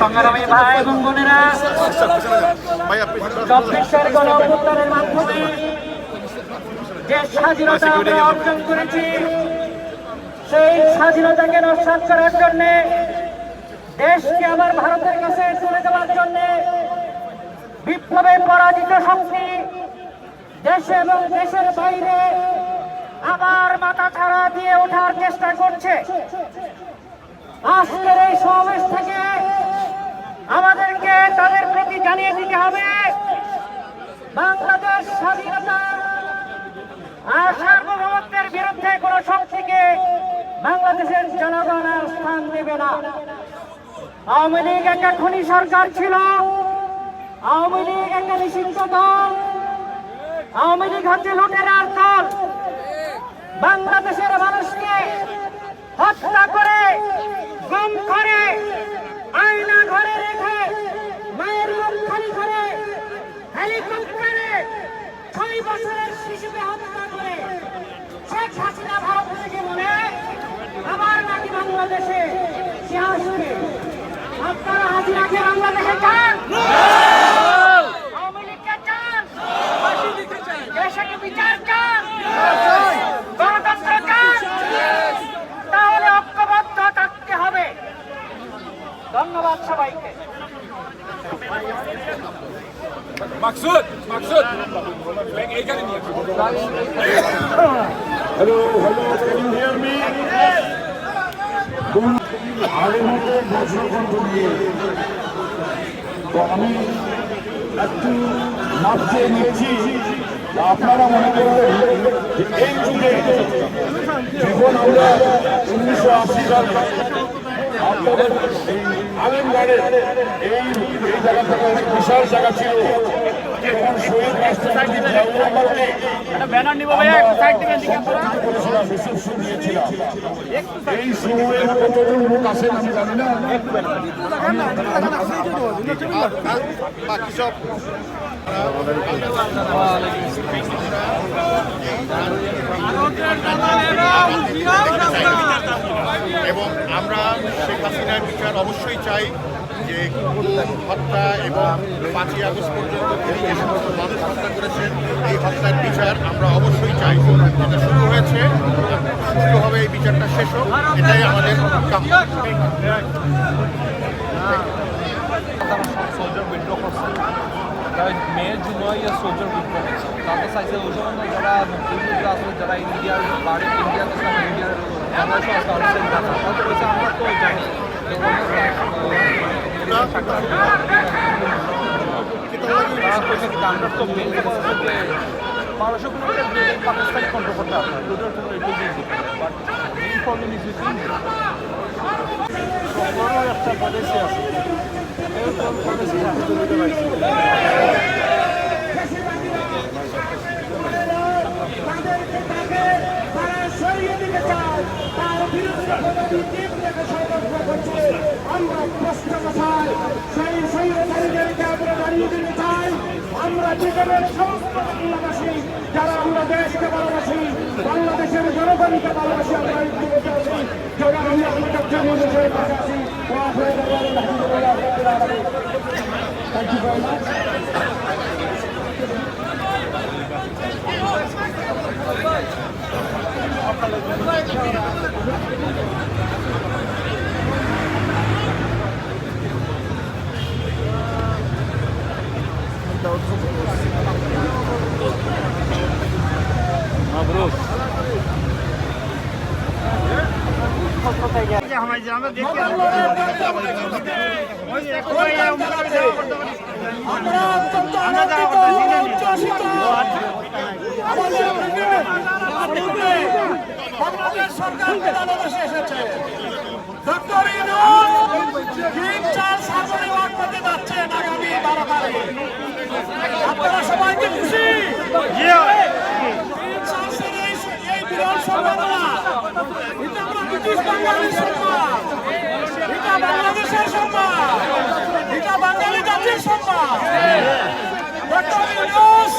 সংগ্রামী ভাই এবং বোনেরা, চব্বিশের গণ মাধ্যমে যে স্বাধীনতা আমরা অর্জন করেছি, সেই স্বাধীনতাকে নস্বাত করার জন্য, দেশকে আবার ভারতের কাছে চলে যাওয়ার জন্য বিপ্লবে পরাজিত শক্তি দেশে এবং দেশের বাইরে আবার মাথা ছাড়া দিয়ে ওঠার চেষ্টা করছে। আজকের এই সমাবেশ থেকে আমাদেরকে তাদের প্রতি জানিয়ে দিতে হবে, বাংলাদেশ স্বাধীনতা আর সার্বভৌমত্বের বিরুদ্ধে কোন শক্তিকে বাংলাদেশের জনগণ আর স্থান দেবে না। আওয়ামী লীগ একটা খনি সরকার ছিল, আওয়ামী লীগ একটা নিষিদ্ধ দল, আওয়ামী লীগ হচ্ছে লুটেরার দল। বাংলাদেশের মানুষকে হত্যা করে, গম করে, আয়না ঘরে রেখে, মায়ের মুখ খালি করে, হেলিকপ্টারে ছয় বছরের শিশুকে হত্যা করে। শেখ হাসিনা ভারত থেকে বলে আবার নাকি বাংলাদেশে সে আসবে আপনারা হাসিনাকে বাংলাদেশে চান আওয়ামী লীগকে চান দেশকে বিচার চান গণতন্ত্র চান তাহলে ঐক্যবদ্ধ থাকতে হবে ধন্যবাদ সবাইকে মাকসুদ মাকসুদ। এইখানে নিয়ে hello hello can you hear me আগের মতো বজ্রকণ্ঠ দিয়ে তো আমি একটু মাপ চেয়ে নিয়েছি আপনারা মনে করবেন এই যুগে যখন আমরা উনিশশো আশি সাল আপনাদের আলিমগড়ের এই এই জায়গা থেকে অনেক বিশাল জায়গা ছিল। তখন শহীদ রাষ্ট্রপতি জিয়াউর রহমানকে ব্যানার নিব ভাইয়া একটু সাইড দিয়েছিলাম এই সময়ে কতজন লোক আসেন আমি জানি না। আমরা শেখ হাসিনার বিচার অবশ্যই চাই যে হত্যা এবং পাঁচই আগস্ট পর্যন্ত তিনি যে সমস্ত মানুষ হত্যা করেছেন, এই হত্যার বিচার আমরা অবশ্যই চাই। এটা শুরু হয়েছে, সুষ্ঠুভাবে এই বিচারটা শেষ হোক, এটাই আমাদের কাম্য মেয়ের জন্য ইয়ে সোলজার উইথড্র তাদের চাইছে ওই যারা আসলে, যারা ইন্ডিয়ার বাড়ি, ইন্ডিয়াতে ইন্ডিয়ার বাংলাদেশ আসলে তাদের কাছে আমরা তো জানি তারা কইছে কি আমরা তো কথা হচ্ছে যে পাকিস্তানি কন্ট্রোল করতে না দুটোর কোনো একটু but problem is with India একটা প্রদেশে আছে এই প্রদেশে দিতে পারছি তাদেরকে তাকে তারা সরিয়ে দিতে চায় তার বিরুদ্ধে কোনোদিন টিপ থেকে ষড়যন্ত্র করছে আমরা প্রশ্ন কথায় সেই সৈন্যধারীদেরকে আমরা দাঁড়িয়ে দিতে চাই আমরা জীবনের সমস্ত বাংলাদেশী যারা আমরা দেশকে ভালোবাসি বাংলাদেশের জনগণকে ভালোবাসি আমরা যারা আমি জন্য দেশের পাশে আছি Thank you very much. আমরা অত্যন্ত আনন্দিত উচ্ছ্বাসিত আমাদের আনন্দে বাংলাদেশ সরকার এসেছে ডক্টর ইউনুস তিন চার সাগরে যাচ্ছেন আগামী বারো তারিখ। আপনারা খুশি? এই বিরল সম্মাননা এটা আমরা ব্রিটিশ বাঙালির সম্মান। এটা বাংলাদেশের সম্মান। এটা বাঙালি জাতির সম্মান। ডক্টর ইউনুস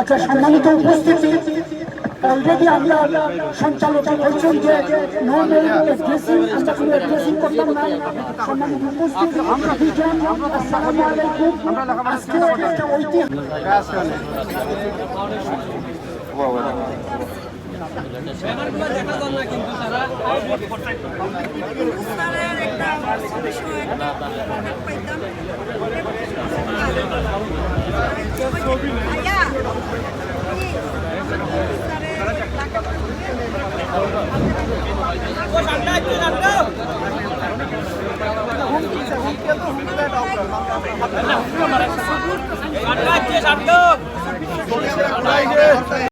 আচ্ছা সম্মানিত উপস্থিতি অলরেডি আমরা সঞ্চালক বলছেন যে আমরা কোনো ড্রেসিং করতাম না। সম্মানিত উপস্থিতি, আমরা আসসালামু আলাইকুম। আজকে ঐতিহাসিক স্যারের